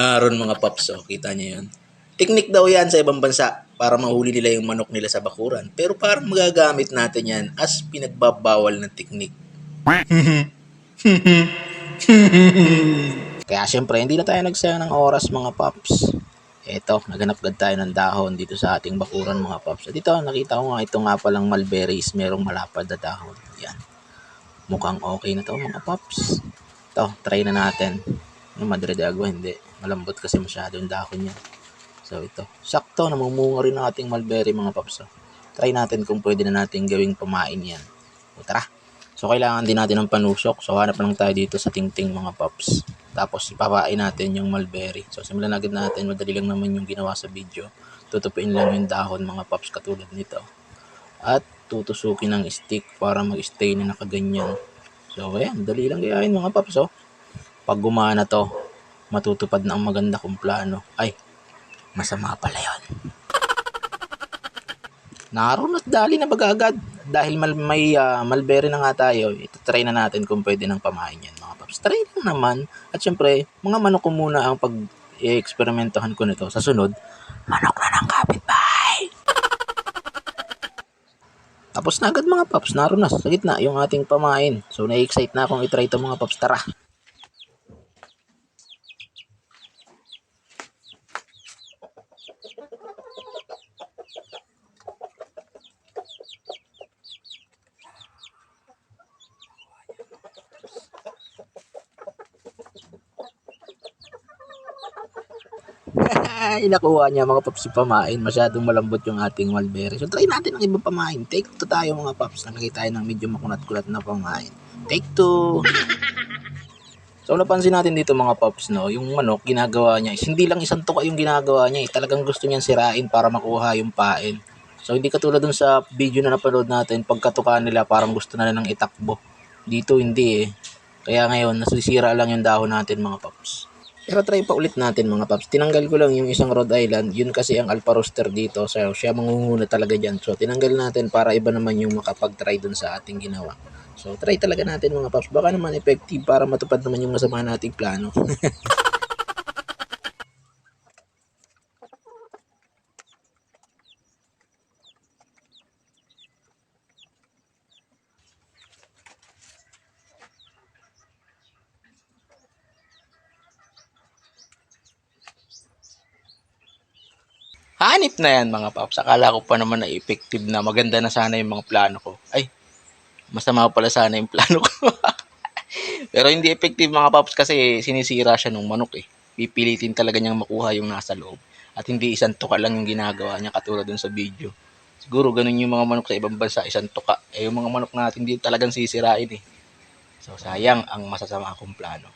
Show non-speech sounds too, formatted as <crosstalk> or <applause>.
Naroon mga paps, oh. Kita niyo yun. Teknik daw yan sa ibang bansa para mahuli nila yung manok nila sa bakuran. Pero parang magagamit natin yan as pinagbabawal ng teknik. <laughs> Kaya syempre, hindi na tayo nagsayang ng oras mga paps. Eto, naganap agad tayo ng dahon dito sa ating bakuran mga paps. At dito, nakita ko nga ito nga palang mulberries, merong malapad na dahon. Yan. Mukhang okay na to mga paps. Ito, try na natin. Madre de Agua, hindi. Malambot kasi masyado yung dahon niya. So ito, sakto, namumunga rin ang ating mulberry mga paps. oh. Try natin kung pwede na natin gawing pamain yan. O tara. So kailangan din natin ng panusok. So hanap lang tayo dito sa tingting mga paps. Tapos ipapain natin yung mulberry. So simulan agad natin. Madali lang naman yung ginawa sa video. Tutupiin lang yung dahon mga paps katulad nito. At tutusukin ng stick para mag-stay na nakaganyan. So ayan, dali lang gayahin mga paps oh. Pag gumana to, matutupad na ang maganda kong plano. Ay, masama pala yon. Naroon at dali na bagagad. Dahil mal, may ah, mulberry na nga tayo, ito-try na natin kung pwede nang pamain yan mga paps. Try lang naman. At syempre, mga manok ko muna ang pag i-eksperimentohan ko nito. Sa sunod, manok na ng kapitbahay. Tapos na agad mga paps, naroon na sa gitna yung ating pamain. So na-excite na akong itry ito mga paps. Tara! <laughs> Ay, nakuha niya mga paps yung pamain. Masyadong malambot yung ating mulberry. So, try natin ang ibang pamain. Take 2 tayo mga paps. Nalagay tayo ng medyo makunat-kulat na pamain. Take 2. <laughs> So, napansin natin dito mga paps, no, yung manok, ginagawa niya is hindi lang isang tuka yung ginagawa niya. Eh. Talagang gusto niyang sirain para makuha yung pain. So, hindi katulad dun sa video na napanood natin, pagkatuka nila, parang gusto na nilang itakbo. Dito, hindi eh. Kaya ngayon, nasisira lang yung dahon natin mga paps. Pero try pa ulit natin mga paps. Tinanggal ko lang yung isang Rhode Island. Yun kasi ang alpha rooster dito. So, siya mangunguna talaga dyan. So, tinanggal natin para iba naman yung makapag-try dun sa ating ginawa. So, try talaga natin mga paps. Baka naman effective para matupad naman yung masama nating plano. <laughs> Hanip na yan mga paps. Akala ko pa naman na effective na maganda na sana yung mga plano ko. Ay, masama pala sana yung plano ko. <laughs> Pero hindi effective mga paps kasi sinisira siya ng manok eh. Pipilitin talaga niyang makuha yung nasa loob. At hindi isang tuka lang yung ginagawa niya katulad dun sa video. Siguro ganun yung mga manok sa ibang bansa, isang tuka. Eh yung mga manok natin hindi talagang sisirain eh. So sayang ang masasama akong plano.